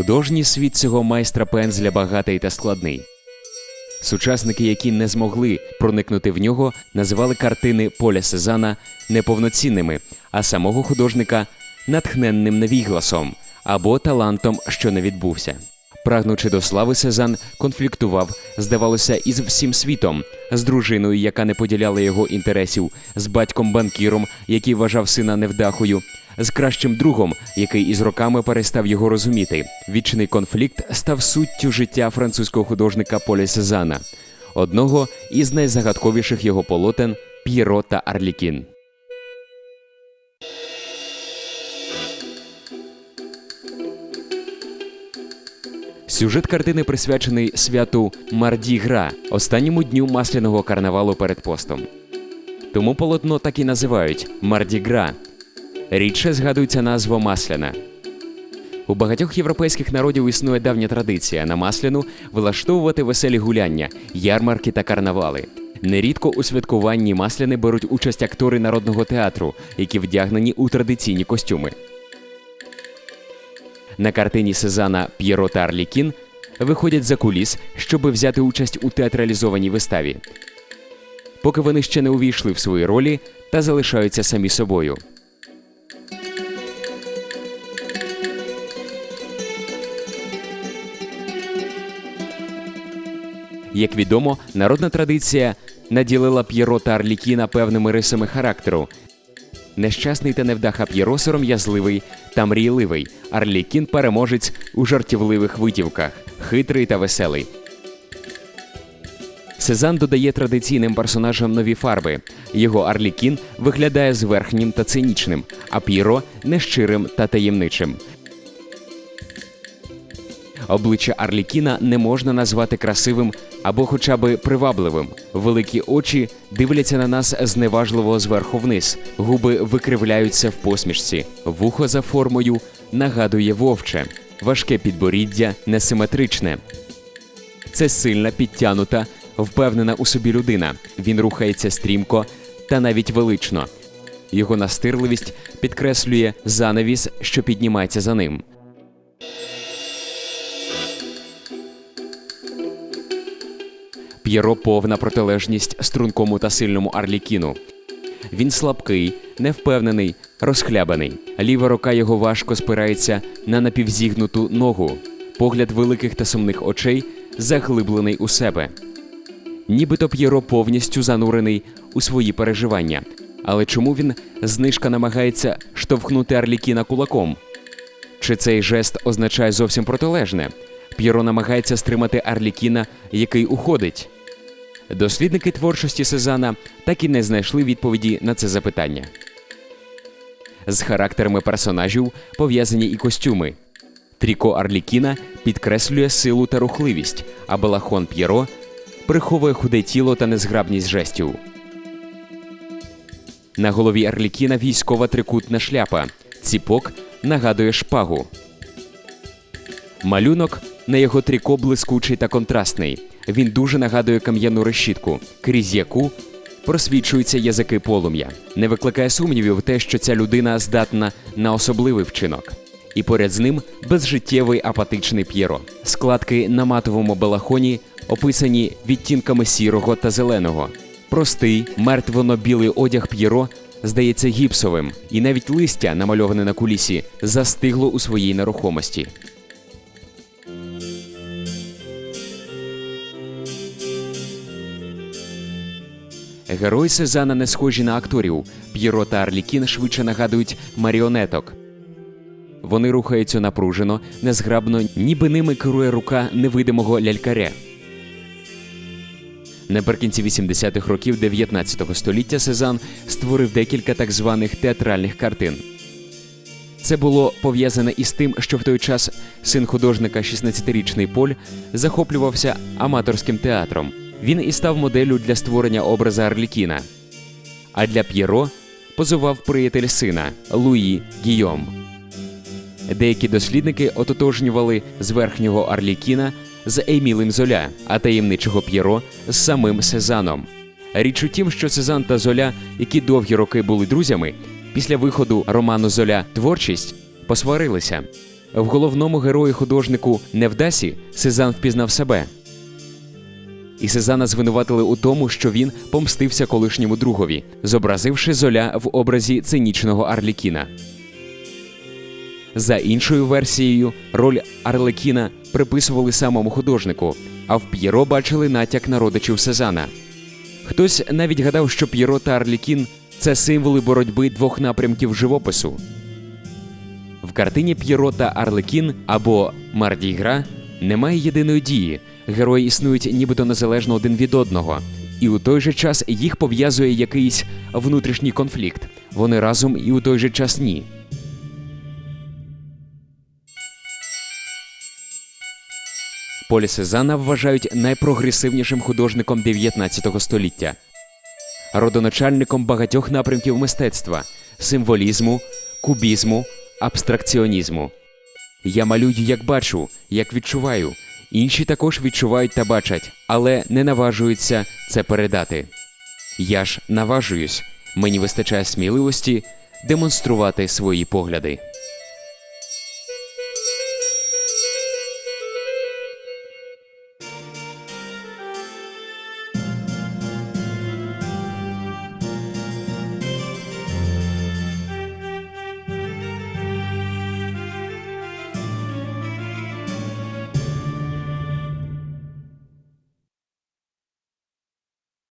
Художній світ цього майстра пензля багатий та складний. Сучасники, які не змогли проникнути в нього, називали картини Поля Сезана неповноцінними, а самого художника натхненним невігласом або талантом, що не відбувся. Прагнучи до слави, Сезан конфліктував, здавалося, із всім світом, з дружиною, яка не поділяла його інтересів, з батьком-банкіром, який вважав сина невдахою, з кращим другом, який із роками перестав його розуміти. Вічний конфлікт став суттю життя французького художника Поля Сезана, одного із найзагадковіших його полотен П'єро та Арлікін. Сюжет картини присвячений святу Марді Гра, останньому дню масляного карнавалу перед постом. Тому полотно так і називають Марді Гра. Рідше згадується назва Масляна. У багатьох європейських народів існує давня традиція на масляну влаштовувати веселі гуляння, ярмарки та карнавали. Нерідко у святкуванні масляни беруть участь актори народного театру, які вдягнені у традиційні костюми. На картині Сезана П'єро та Арлікін виходять за куліс, щоб взяти участь у театралізованій виставі. Поки вони ще не увійшли в свої ролі та залишаються самі собою. Як відомо, народна традиція наділила П'єро та Арлікіна певними рисами характеру. Нещасний та невдаха П'єро сором'язливий та мрійливий. Арлікін переможець у жартівливих витівках, хитрий та веселий. Сезан додає традиційним персонажам нові фарби. Його Арлікін виглядає зверхнім та цинічним, а П'єро нещирим та таємничим. Обличчя Арлікіна не можна назвати красивим або хоча би привабливим. Великі очі дивляться на нас зневажливо зверху вниз, губи викривляються в посмішці, вухо за формою нагадує вовче, важке підборіддя несиметричне. Це сильна, підтянута, впевнена у собі людина. Він рухається стрімко та навіть велично. Його настирливість підкреслює занавіс, що піднімається за ним. П'єро повна протилежність стрункому та сильному Арлікіну. Він слабкий, невпевнений, розхлябаний. Ліва рука його важко спирається на напівзігнуту ногу. Погляд великих та сумних очей заглиблений у себе. Нібито П'єро повністю занурений у свої переживання. Але чому він знижка намагається штовхнути Арлікіна кулаком? Чи цей жест означає зовсім протилежне? П'єро намагається стримати Арлікіна, який уходить. Дослідники творчості Сезана так і не знайшли відповіді на це запитання. З характерами персонажів пов'язані і костюми. Тріко Арлікіна підкреслює силу та рухливість, а балахон П'єро приховує худе тіло та незграбність жестів. На голові Арлікіна військова трикутна шляпа. Ціпок нагадує шпагу. Малюнок на його тріко блискучий та контрастний. Він дуже нагадує кам'яну решітку, крізь яку просвічуються язики полум'я. Не викликає сумнівів те, що ця людина здатна на особливий вчинок. І поряд з ним безжиттєвий апатичний п'єро. Складки на матовому балахоні описані відтінками сірого та зеленого. Простий, мертвоно-білий одяг п'єро здається гіпсовим, і навіть листя, намальоване на кулісі, застигло у своїй нерухомості. Герої Сезана не схожі на акторів. П'єро та Арлікін швидше нагадують маріонеток. Вони рухаються напружено, незграбно, ніби ними керує рука невидимого лялькаря. Наприкінці 80-х років 19 століття Сезан створив декілька так званих театральних картин. Це було пов'язане із тим, що в той час син художника, 16-річний Поль, захоплювався аматорським театром. Він і став моделлю для створення образа Арлікіна. А для П'єро позував приятель сина Луї Гійом. Деякі дослідники ототожнювали з верхнього Арлікіна з Емілем Золя, а таємничого П'єро з самим Сезаном. Річ у тім, що Сезан та Золя, які довгі роки були друзями, після виходу роману Золя Творчість посварилися. В головному герої художнику Невдасі Сезан впізнав себе. І Сезана звинуватили у тому, що він помстився колишньому другові, зобразивши золя в образі цинічного Арлікіна. За іншою версією, роль Арлекіна приписували самому художнику, а в П'єро бачили натяк на родичів Сезана. Хтось навіть гадав, що П'єро та Арлікін це символи боротьби двох напрямків живопису. В картині П'єро та Арлекін або Мардігра немає єдиної дії. Герої існують нібито незалежно один від одного, і у той же час їх пов'язує якийсь внутрішній конфлікт. Вони разом і у той же час ні. Полі Сезана вважають найпрогресивнішим художником 19 століття, родоначальником багатьох напрямків мистецтва, символізму, кубізму, абстракціонізму. Я малюю, як бачу, як відчуваю. Інші також відчувають та бачать, але не наважуються це передати. Я ж наважуюсь, мені вистачає сміливості демонструвати свої погляди.